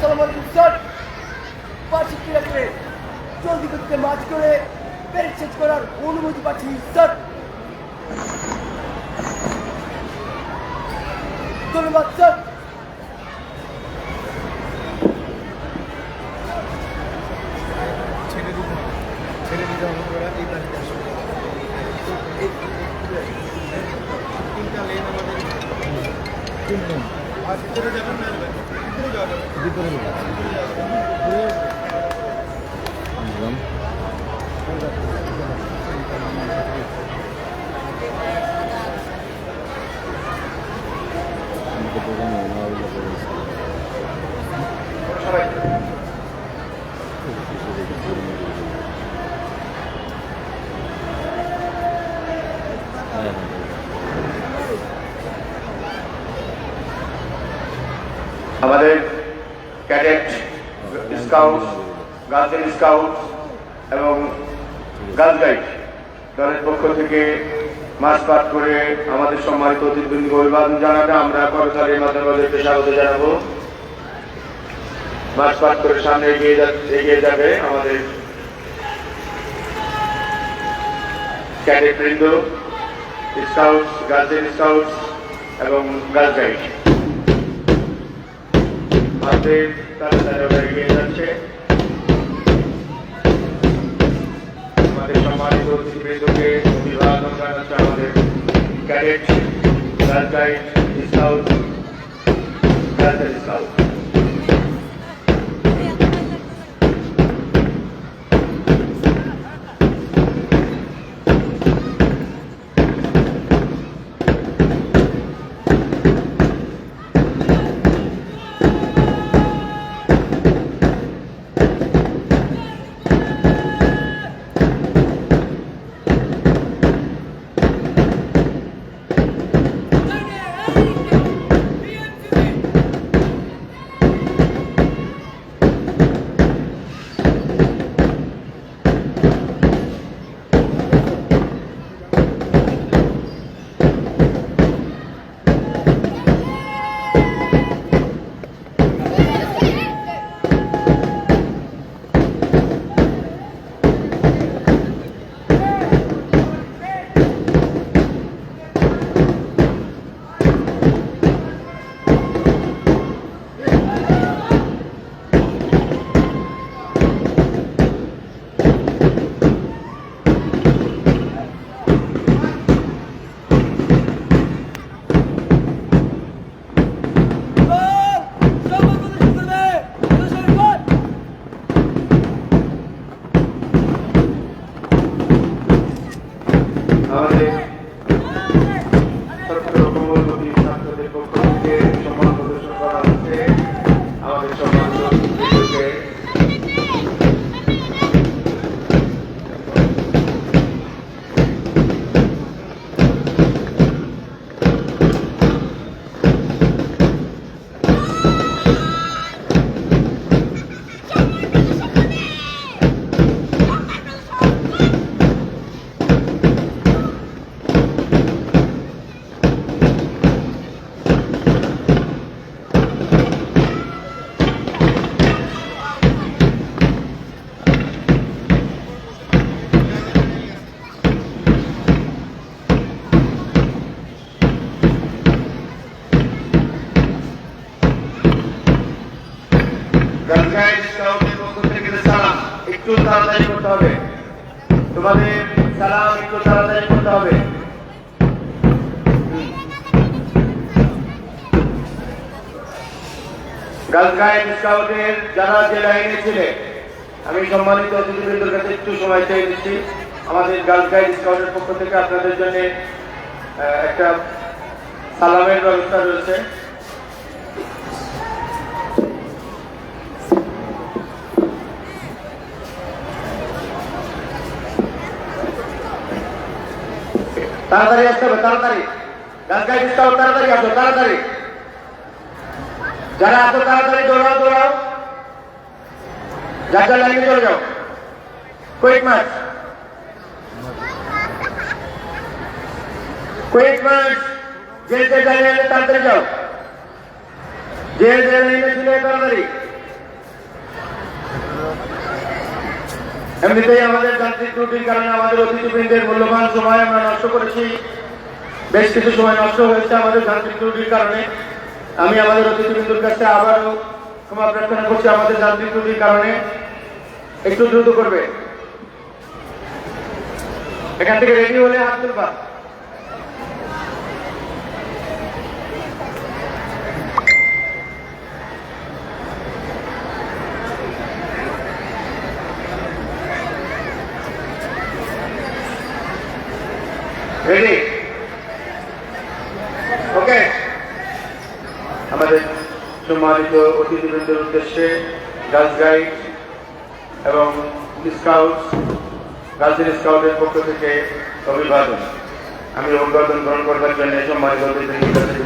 আসসালামু আলাইকুম স্যার পাঁচ কিলোমিটারে জলদি গতিতে মাছ করে শেষ করার অনুমতি পাচ্ছি স্যার। ধন্যবাদ স্যার। ছেড়ে দিতে হবে। ছেড়ে দিতে হবে ওরা এই তারিখে আসবে তিনটা লেন আমাদের তিন লেন আর ভিতরে আমাদের ক্যাডেট, স্কাউট গার্লসের স্কাউট এবং গার্ল গাইড দলের পক্ষ থেকে মাস পাঠ করে আমাদের সম্মানিত অতিথিবৃন্দকে অভিবাদন জানাতে আমরা করতালির মাধ্যমে স্বাগত জানাব। মাস পাঠ করে সামনে এগিয়ে এগিয়ে যাবে আমাদের ক্যাডেট বৃন্দ, স্কাউটস গার্লসের স্কাউটস এবং গার্ল গাইড। আমাদের তাড়াতাড়ি ওরা এগিয়ে যাচ্ছে আমাদের সম্মানিত অতিথিবৃন্দকে অভিবাদন জানাচ্ছে আমাদের ক্যাডেট গার্ল গাইড স্কাউট গার্লসের স্কাউট আমাদের থেকে সালাম, একটু তাড়াতাড়ি করতে হবে। তোমাদের সালাম একটু তাড়াতাড়ি করতে হবে। যারা যে লাইনে ছিলেন আমি সম্মানিত অতিথিবৃন্দের কাছে একটু সময় চাই দিচ্ছি আমাদের গালকায় স্কাউটের পক্ষ থেকে আপনাদের জন্য একটা সালামের ব্যবস্থা রয়েছে। তাড়াতাড়ি আসতে হবে, তাড়াতাড়ি। গাছগাই দিতে হবে তাড়াতাড়ি আসো, তাড়াতাড়ি। যারা আসো, তাড়াতাড়ি দৌড়াও দৌড়াও। যার যার লাইনে চলে যাও। কুইক মার্চ কুইক মার্চ যে যে লাইনে, তাড়াতাড়ি যাও। যে যে লাইনে ছিল তাড়াতাড়ি। এমনিতেই আমাদের যান্ত্রিক ত্রুটির কারণে আমাদের অতিথিবৃন্দের মূল্যবান সময় আমরা নষ্ট করেছি। বেশ কিছু সময় নষ্ট হয়েছে আমাদের যান্ত্রিক ত্রুটির কারণে। আমি আমাদের অতিথিবৃন্দুর কাছে আবারও ক্ষমা প্রার্থনা করছি আমাদের যান্ত্রিক ত্রুটির কারণে। একটু দ্রুত করবে। এখান থেকে রেডি হলে হাত তুলবা। রেডি ওকে আমাদের সম্মানিত অতিথিবৃন্দের উদ্দেশ্যে গার্লস গাইড এবং স্কাউট গার্লসের স্কাউটের পক্ষ থেকে অভিবাদন। আমি অভিবাদন গ্রহণ করবার জন্য সম্মানিত অতিথিবৃন্দের কাছে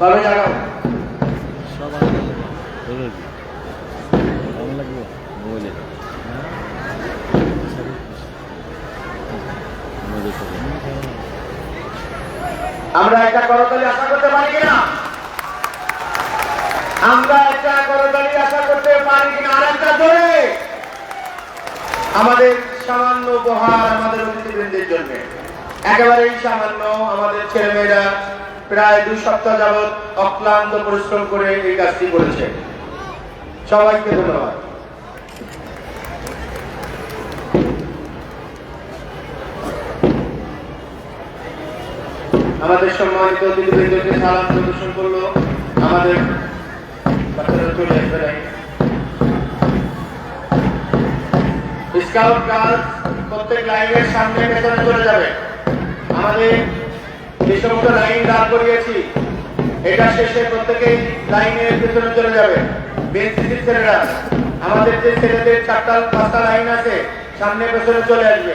আমরা একটা করতালি আশা করতে পারি কিনা? আমরা একটা করতালি আশা করতে পারি কিনা? আর একটা জোরে। আমাদের সামান্য উপহার আমাদের অতিথিবৃন্দের জন্য। একেবারেই সামান্য আমাদের ছেলেমেয়েরা প্রায় দুই সপ্তাহ যাবৎ অক্লান্ত পরিশ্রম করে এই কাজটি করেছে। সবাইকে ধন্যবাদ। আমাদের সম্মানিত অতিথিবৃন্দকে সালাম প্রদর্শন করল আমাদের স্কাউট গার্লস প্রত্যেক লাইনের সামনে পেছনে চলে যাবে। আমাদের যে সমস্ত লাইন দাঁড় করিয়েছি। এটা শেষে প্রত্যেকেই লাইনের পেছনে চলে যাবে। বেনসিসির ছেলেরা, আমাদের যে ছেলেদের চারটা, পাঁচটা লাইন আছে, সামনে পেছনে চলে আসবে।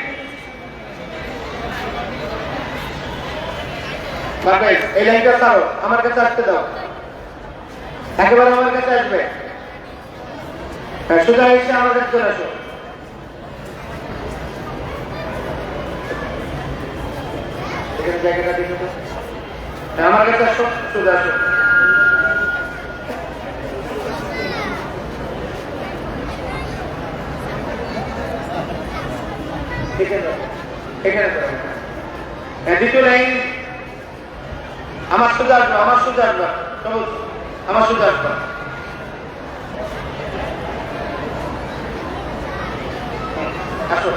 আমার কাছে আসতে দাও। একেবারে আমার কাছে আসবে। হ্যাঁ, সোজা এসে আমার কাছে চলে আসো। জায়গাটা দেখো হ্যাঁ, আমার কাছে আসো সোজা আসো। এখানে। হ্যাঁ, দ্বিতীয় লাইন। আমার সোজা আসবে আমার সোজা আসবে। আমার সোজা আসবে। আসো।